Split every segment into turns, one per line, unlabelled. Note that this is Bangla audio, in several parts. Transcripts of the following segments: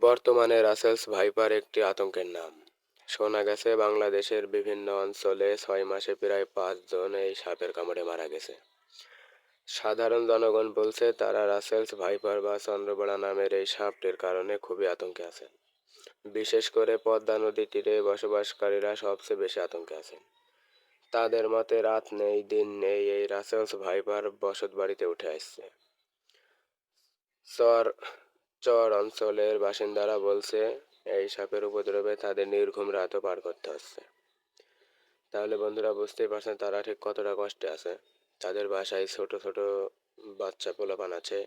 বর্তমানে রাসেলস ভাইপার একটি আতঙ্কের নাম। শোনা গেছে, বাংলাদেশের বিভিন্ন অঞ্চলে ছয় মাসে প্রায় পাঁচজন এই সাপের কামড়ে মারা গেছে। সাধারণ জনগণ বলছে, তারা রাসেলস ভাইপার বা চন্দ্রবড়া নামের এই সাপটির কারণে খুবই আতঙ্কে আছে বিশেষ করে পদ্মা নদী তীরে বসবাসকারীরা সবচেয়ে বেশি আতঙ্কে আছেন। তাদের মতে, রাত নেই, দিন নেই, এই রাসেলস ভাইপার বসত বাড়িতে উঠে আসছে। চর চর অঞ্চলের বাসিন্দারা বলছে, এই সাপের উপদ্রবে তাদের নির্ঘুম রাতও পার করতে হচ্ছে। তাহলে বন্ধুরা বুঝতেই পারছেন তারা ঠিক কতটা কষ্টে আছে। তাদের বাসায় ছোট ছোট বাচ্চা পোলাপান আছে।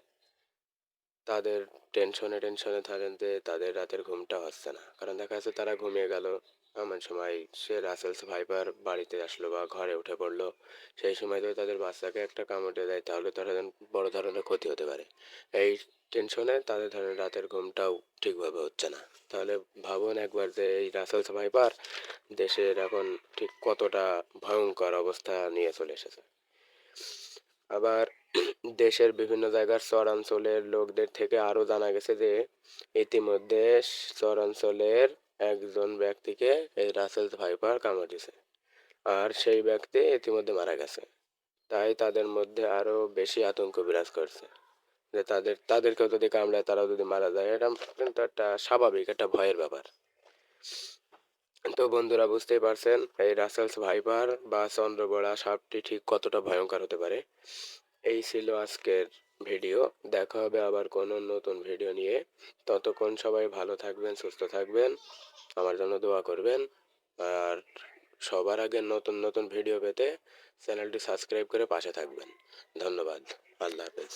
তাদের টেনশনে টেনশনে থাকেন যে তাদের রাতের ঘুমটা হচ্ছে না। কারণ দেখা যাচ্ছে তারা ঘুমিয়ে গেল। এমন সময় সে রাসেলস ভাইপার বাড়িতে আসলো বা ঘরে উঠে পড়ল। সেই সময় যদি তাদের বাচ্চাকে একটা কামড়ে দেয় তাহলে তারা বড় ধরনের ক্ষতি হতে পারে। এই টেনশনে তাদের ধরেন রাতের ঘুমটাও ঠিকভাবে হচ্ছে না। তাহলে ভাবুন একবার যে এই রাসেলস ভাইপার দেশের এখন ঠিক কতটা ভয়ঙ্কর অবস্থা নিয়ে চলে এসেছে। আবার দেশের বিভিন্ন জায়গার চরাঞ্চলের লোকদের থেকে আরও জানা গেছে যে ইতিমধ্যে চরাঞ্চলের একজন ব্যক্তিকে এই রাসেলস ভাইপার কামড় দিছে আর সেই ব্যক্তি ইতিমধ্যে মারা গেছে। তাই তাদের মধ্যে আরও বেশি আতঙ্ক বিরাজ করছে যে তাদের, তাদেরকেও যদি কামড়ায়, তারাও যদি মারা যায়, এটা কিন্তু একটা স্বাভাবিক, একটা ভয়ের ব্যাপার। তো বন্ধুরা, বুঝতেই পারছেন, এই রাসেলস ভাইপার বা চন্দ্রবড়া সাপটি ঠিক কতটা ভয়ঙ্কর হতে পারে? এই ছিল আজকের ভিডিও দেখা হবে আবার কোনো নতুন ভিডিও নিয়ে। ততক্ষণ সবাই ভালো থাকবেন, সুস্থ থাকবেন। আমার জন্য দোয়া করবেন। আর সবার আগে নতুন নতুন ভিডিও পেতে চ্যানেলটি সাবস্ক্রাইব করে পাশে থাকবেন। ধন্যবাদ। আল্লাহ হাফেজ।